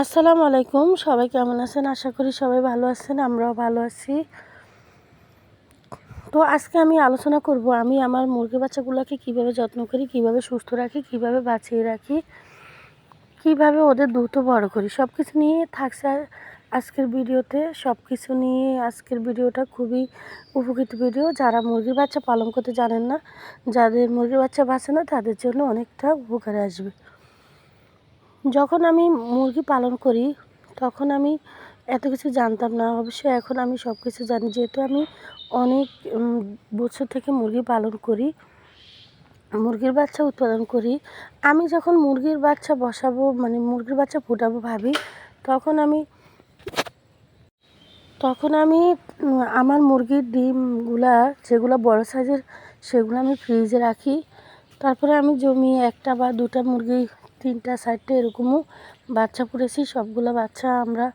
আসসালামু আলাইকুম। সবাই কেমন আছেন? আশা করি সবাই ভালো আছেন, আমরাও ভালো আছি। তো আজকে আমি আলোচনা করব, আমি আমার মুরগি বাচ্চাগুলোকে কীভাবে যত্ন করি, কীভাবে সুস্থ রাখি, কীভাবে বাঁচিয়ে রাখি, কীভাবে ওদের দ্রুত বড় করি সব কিছু নিয়ে থাকছে আজকের ভিডিওতে। সব কিছু নিয়ে আজকের ভিডিওটা খুবই উপকৃত ভিডিও। যারা মুরগির বাচ্চা পালন করতে জানেন না, যাদের মুরগির বাচ্চা বাঁচে না, তাদের জন্য অনেকটা উপকারে আসবে। যখন আমি মুরগি পালন করি, তখন আমি এত কিছু জানতাম না। অবশ্যই এখন আমি সব কিছু জানি। যেহেতু আমি অনেক বছর থেকে মুরগি পালন করি, মুরগির বাচ্চা উৎপাদন করি, আমি যখন মুরগির বাচ্চা বসাবো মানে মুরগির বাচ্চা ফুটাবো ভাবি, তখন আমি তখন আমি, আমার মুরগির ডিমগুলা, যেগুলো বড় সাইজের, সেগুলো আমি ফ্রিজে রাখি। তারপরে আমি জমিয়ে একটা বা দুটা মুরগি তিনটা চারটে এরকমও বাচ্চা পুড়েছি, সবগুলো বাচ্চা আমরা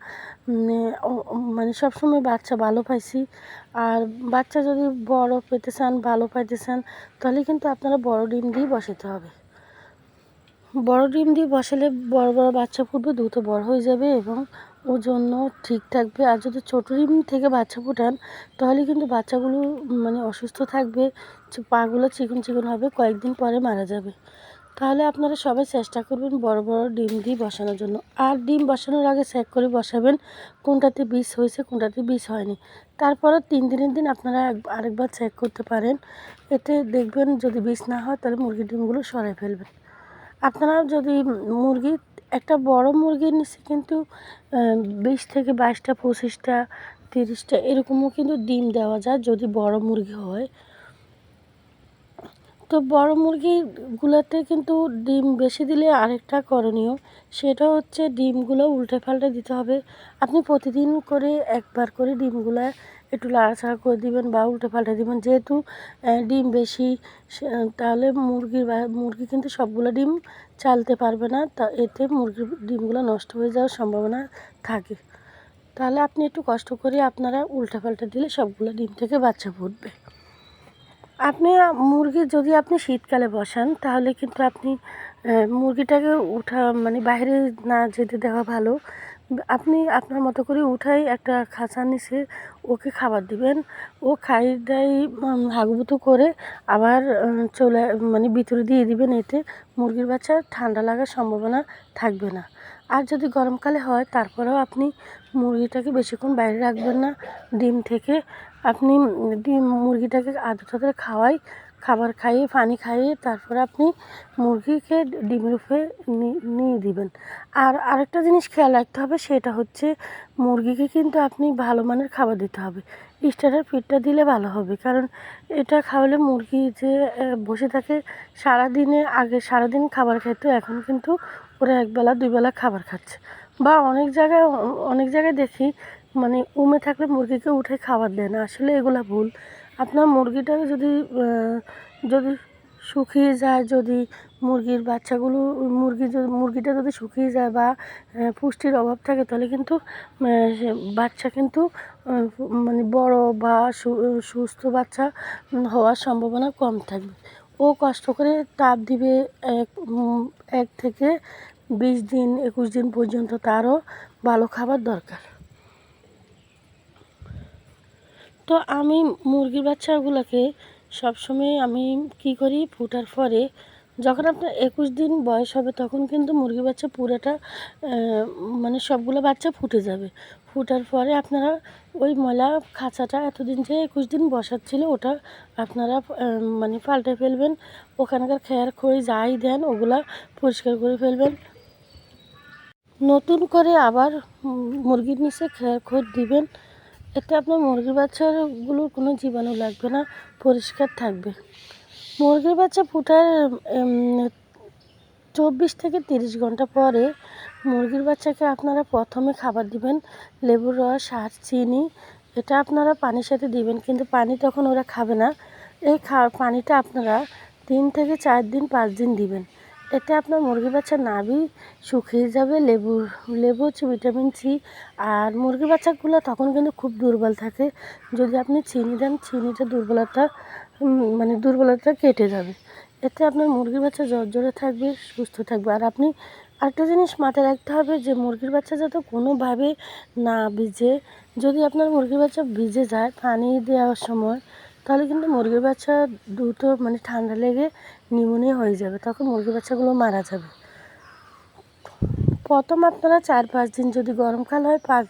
মানে সবসময় বাচ্চা ভালো পাইছি। আর বাচ্চা যদি বড় পেতে চান, ভালো পাইতে চান, তাহলে কিন্তু আপনারা বড় ডিম দিয়ে বসাতে হবে। বড় ডিম দিয়ে বসালে বড় বড় বাচ্চা ফুটবে, দ্রুত বড় হয়ে যাবে এবং ওজন্য ঠিক থাকবে। আর যদি ছোটো ডিম থেকে বাচ্চা ফুটান, তাহলে কিন্তু বাচ্চাগুলো মানে অসুস্থ থাকবে পাগুলো চিকন চিকন হবে, কয়েকদিন পরে মারা যাবে। তাহলে আপনারা সবাই চেষ্টা করবেন বড় বড় ডিম দিয়ে বসানোর জন্য। আর ডিম বসানোর আগে চেক করে বসাবেন কোনটাতে বিষ হয়েছে, কোনটাতে বিষ হয়নি। তারপরে তিন দিনের দিন আপনারা আরেকবার চেক করতে পারেন। এতে দেখবেন যদি বিষ না হয় তাহলে মুরগির ডিমগুলো সরাই ফেলবেন। আপনারা যদি মুরগি, একটা বড় মুরগির নিচে কিন্তু বিশ থেকে বাইশটা, পঁচিশটা, তিরিশটা এরকমও কিন্তু ডিম দেওয়া যায় যদি বড় মুরগি হয়। তো বড় মুরগিগুলোতে কিন্তু ডিম বেশি দিলে আরেকটা করণীয়, সেটা হচ্ছে ডিমগুলো উল্টে পাল্টে দিতে হবে। আপনি প্রতিদিন করে একবার করে ডিমগুলো একটু লাড়াচাড়া করে দিবেন বা উল্টে পাল্টে দিবেন। যেহেতু ডিম বেশি তাহলে মুরগির মুরগি কিন্তু সবগুলো ডিম চালতে পারবে না। তা, এতে মুরগির ডিমগুলো নষ্ট হয়ে যাওয়ার সম্ভাবনা থাকে। তাহলে আপনি একটু কষ্ট করে আপনারা উল্টে পাল্টে দিলে সবগুলো ডিম থেকে বাচ্চা ফুটবে আপনি মুরগি যদি আপনি শীতকালে বসান, তাহলে কিন্তু আপনি মুরগিটাকে উঠা মানে বাইরে না যেতে দেওয়া ভালো। আপনি আপনার মতো করে উঠাই একটা খাঁচা নিচে ওকে খাবার দিবেন। ও খাই দাই হাগুবুতু করে আবার চলে মানে ভিতরে দিয়ে দিবেন এতে। মুরগির বাচ্চা ঠান্ডা লাগার সম্ভাবনা থাকবে না। আর যদি গরমকালে হয়, তারপরেও আপনি মুরগিটাকে বেশিক্ষণ বাইরে রাখবেন না। ডিম থেকে আপনি ডিম মুরগিটাকে আদর টাদর খাওয়াই, খাবার খাইয়ে, পানি খাইয়ে তারপর আপনি মুরগিকে ডিমের উপরে নিয়ে দিবেন। আর আরেকটা জিনিস খেয়াল রাখতে হবে, সেটা হচ্ছে মুরগিকে কিন্তু আপনি ভালো মানের খাবার দিতে হবে। স্টার্টার ফিডটা দিলে ভালো হবে, কারণ এটা খাওয়ালে মুরগি যে বসে থাকে সারাদিনে, আগে সারাদিন খাবার খেত এখন কিন্তু ওরা একবেলা, দুইবেলা খাবার খাচ্ছে। বা অনেক জায়গায় অনেক জায়গায় দেখি মানে উমে থাকলে মুরগিকে উঠে খাবার দেয় না, আসলে এগুলো ভুল। আপনার মুরগিটাকে যদি যদি শুকিয়ে যায়, যদি মুরগির বাচ্চাগুলো, মুরগি যদি, মুরগিটা যদি শুকিয়ে যায় বা পুষ্টির অভাব থাকে, তাহলে কিন্তু বাচ্চা কিন্তু মানে বড় বা সুস্থ বাচ্চা হওয়ার সম্ভাবনা কম থাকবে। ও কষ্ট করে তাপ দিবে এক এক থেকে বিশ দিন, একুশ দিন পর্যন্ত তারও ভালো খাবার দরকার। তো আমি মুরগির বাচ্চাগুলোকে সবসময় আমি কি করি, ফুটার পরে যখন আপনার একুশ দিন বয়স হবে তখন কিন্তু মুরগি বাচ্চা পুরোটা মানে সবগুলো বাচ্চা ফুটে যাবে। ফুটার পরে আপনারা ওই ময়লা খাঁচাটা এতদিন যে একুশ দিন বসাচ্ছিল ওটা আপনারা মানে পাল্টে ফেলবেন, ওখানকার খেয়ার খড়ি যাই দেন, ওগুলা পরিষ্কার করে ফেলবেন। নতুন করে আবার মুরগির নিচে খড় দিবেন। এতে আপনার মুরগির বাচ্চাগুলোর কোনো জীবাণু লাগবে না, পরিষ্কার থাকবে। মুরগির বাচ্চা ফুটার চব্বিশ থেকে তিরিশ ঘণ্টা পরে মুরগির বাচ্চাকে আপনারা প্রথমে খাবার দিবেন, লেবুর রস, আর চিনি। এটা আপনারা পানির সাথে দিবেন, কিন্তু পানি তখন ওরা খাবে না। এই খা, পানিটা আপনারা তিন থেকে চার দিন, পাঁচ দিন দিবেন। এতে আপনার মুরগি বাচ্চা নাভি শুকিয়ে যাবে, লেবু লেবু হচ্ছে ভিটামিন সি আর মুরগি বাচ্চাগুলো তখন কিন্তু খুব দুর্বল থাকে। যদি আপনি চিনি দেন, চিনিটা দুর্বলতা মানে দুর্বলতা কেটে যাবে। এতে আপনার মুরগির বাচ্চা জ্বরে থাকবে, সুস্থ থাকবে। আর আপনি আরেকটা জিনিস মাথায় রাখতে হবে যে, মুরগির বাচ্চা যাতে কোনোভাবে না ভিজে। যদি আপনার মুরগির বাচ্চা ভিজে যায়, পানি দেওয়ার সময় তাহলে কিন্তু মুরগির বাচ্চা দ্রুত মানে ঠান্ডা লেগে নিউমোনিয়া হয়ে যাবে, তখন মুরগির বাচ্চাগুলো মারা যাবে। প্রথম আপনারা চার পাঁচ দিন যদি গরমকাল হয়, পাঁচ,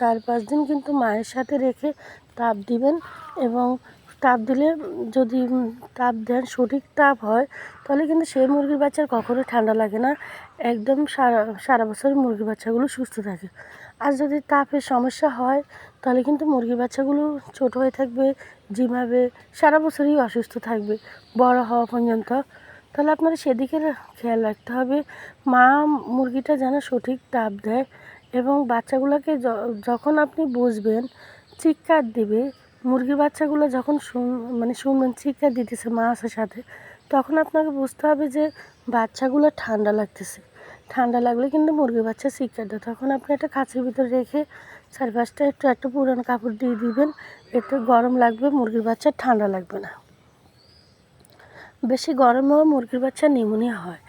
চার পাঁচ দিন কিন্তু মায়ের সাথে রেখে তাপ দিবেন এবং তাপ দিলে, যদি তাপ দেন, সঠিক তাপ হয়, তাহলে কিন্তু সেই মুরগির বাচ্চার কখনো ঠান্ডা লাগে না। একদম সারা সারা বছর মুরগির বাচ্চাগুলো সুস্থ থাকে। আর যদি তাপের সমস্যা হয়, তাহলে কিন্তু মুরগির বাচ্চাগুলো ছোট হয়ে থাকবে ঝিমাবে সারা বছরই অসুস্থ থাকবে, বড় হওয়া পর্যন্ত। তাহলে আপনার সেদিকে খেয়াল রাখতে হবে, মা মুরগিটা যেন সঠিক তাপ দেয় এবং বাচ্চাগুলোকে যখন আপনি বুঝবেন, চিৎকার দিবে মুরগির বাচ্চাগুলো যখন মানে শুনবেন চিৎকার দিতেছে মা আসার সাথে, তখন আপনাকে বুঝতে হবে যে বাচ্চাগুলো ঠান্ডা লাগতেছে। ঠান্ডা লাগলে কিন্তু মুরগির বাচ্চা চিৎকার দেয়। তখন আপনি একটা কাছের ভিতরে রেখে চারপাশটা একটু, একটা পুরানো কাপড় দিয়ে দিবেন। একটু গরম লাগবে, মুরগির বাচ্চা ঠান্ডা লাগবে না। বেশি গরমেও মুরগির বাচ্চা নিউমোনিয়া হয়,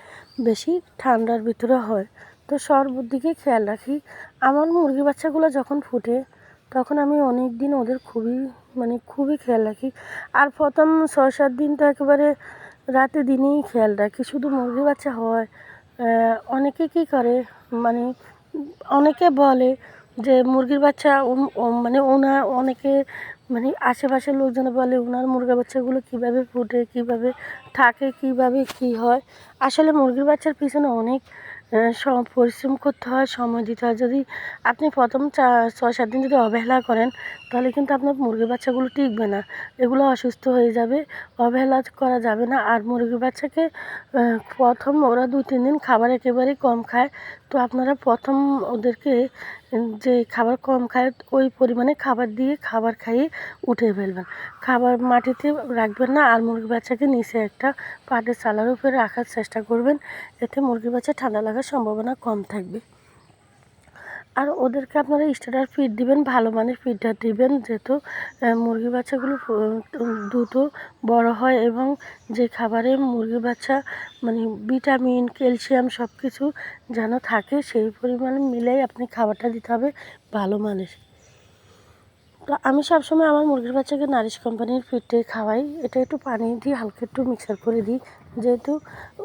বেশি ঠান্ডার ভিতরে হয়। তো সর্বর দিকে খেয়াল রাখি, আমার মুরগির বাচ্চাগুলো যখন ফুটে তখন আমি অনেক দিন ওদের খুবই মানে খুবই খেয়াল রাখি। আর প্রথম ছয় সাত দিন তো একেবারে রাতে দিনেই খেয়াল রাখি। শুধু মুরগির বাচ্চা হয় অনেকে কী করে মানে অনেকে বলে যে মুরগির বাচ্চা মানে ওনার অনেকে মানে আশেপাশের লোকজন বলে ওনার মুরগির বাচ্চাগুলো কীভাবে ফুটে, কীভাবে থাকে, কীভাবে কী হয়। আসলে মুরগির বাচ্চার পিছনে অনেক পরিশ্রম করতে হয়, সময় দিতে হয়। যদি আপনি প্রথম চা ছয় সাত দিন যদি অবহেলা করেন, তাহলে কিন্তু আপনার মুরগির বাচ্চাগুলো টিকবে না। এগুলো অসুস্থ হয়ে যাবে, অবহেলা করা যাবে না। আর মুরগির বাচ্চাকে প্রথম ওরা দু তিন দিন খাবার একেবারেই কম খায়। তো আপনারা প্রথম ওদেরকে যে খাবার কম খায়, ওই পরিমাণে খাবার দিয়ে খাবার খাইয়ে উঠে ফেলবেন। খাবার মাটিতে রাখবেন না আর মুরগি বাচ্চাকে নিচে একটা পাটের চালার উপরে রাখার চেষ্টা করবেন। এতে মুরগি বাচ্চা ঠান্ডা লাগার সম্ভাবনা কম থাকবে। আর ওদেরকে আপনারা স্টার্টার ফিড দিবেন, ভালো মানের ফিডটা দিবেন। যেহেতু মুরগির বাচ্চাগুলো দ্রুত বড় হয় এবং যে খাবারে মুরগির বাচ্চা মানে ভিটামিন ক্যালসিয়াম সব কিছু যেন থাকে, সেই পরিমাণে মিলেই আপনি খাবারটা দিতে হবে ভালো মানের। তো আমি সবসময় আমার মুরগির বাচ্চাকে নারিশ কোম্পানির ফিডটাই খাওয়াই। এটা একটু পানি দিয়ে হালকা একটু মিক্সার করে দিই। যেহেতু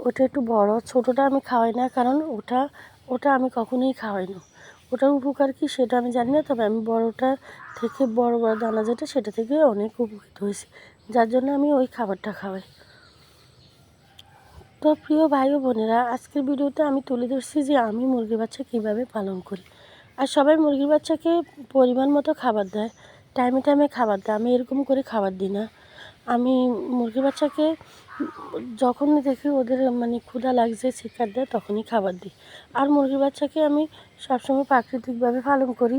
ওটা একটু বড়, ছোটোটা আমি খাওয়াই না, কারণ ওটা ওটা আমি কখনোই খাওয়াই না। ওটার উপকার কি সেটা আমি জানি না, তবে আমি বড়োটা থেকে বড় বড় দানা যেটা, সেটা থেকে অনেক উপকৃত হয়েছি। যার জন্য আমি ওই খাবারটা খাওয়াই। তো প্রিয় ভাই ও বোনেরা, আজকের ভিডিওতে আমি তুলে ধরছি যে আমি মুরগির বাচ্চা কীভাবে পালন করি। আর সবাই মুরগির বাচ্চাকে পরিমাণ মতো খাবার দেয়, টাইমে টাইমে খাবার দেয়, আমি এরকম করে খাবার দিই না। আমি মুরগির বাচ্চাকে যখনই দেখি ওদের মানে ক্ষুধা লাগছে চিৎকার দেয়, তখনই খাবার দিই। আর মুরগির বাচ্চাকে আমি সবসময় প্রাকৃতিকভাবে পালন করি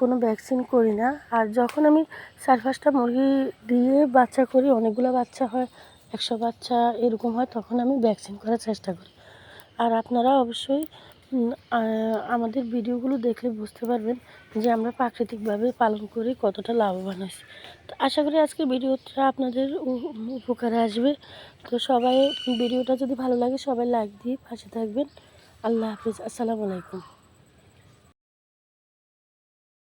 কোনো ভ্যাকসিন করি না। আর যখন আমি চার পাঁচটা মুরগি দিয়ে বাচ্চা করি, অনেকগুলো বাচ্চা হয়, একশো বাচ্চা এরকম হয়, তখন আমি ভ্যাকসিন করার চেষ্টা করি। আর আপনারা অবশ্যই আমাদের ভিডিওগুলো দেখলে বুঝতে পারবেন যে আমরা প্রাকৃতিকভাবে পালন করে, কতটা লাভবান হয়েছি। তো আশা করি আজকে ভিডিওটা আপনাদের উপকারে আসবে। তো সবাই, ভিডিওটা যদি ভালো লাগে সবাই লাইক দিয়ে পাশে থাকবেন। আল্লাহ হাফিজ, আসসালামু আলাইকুম।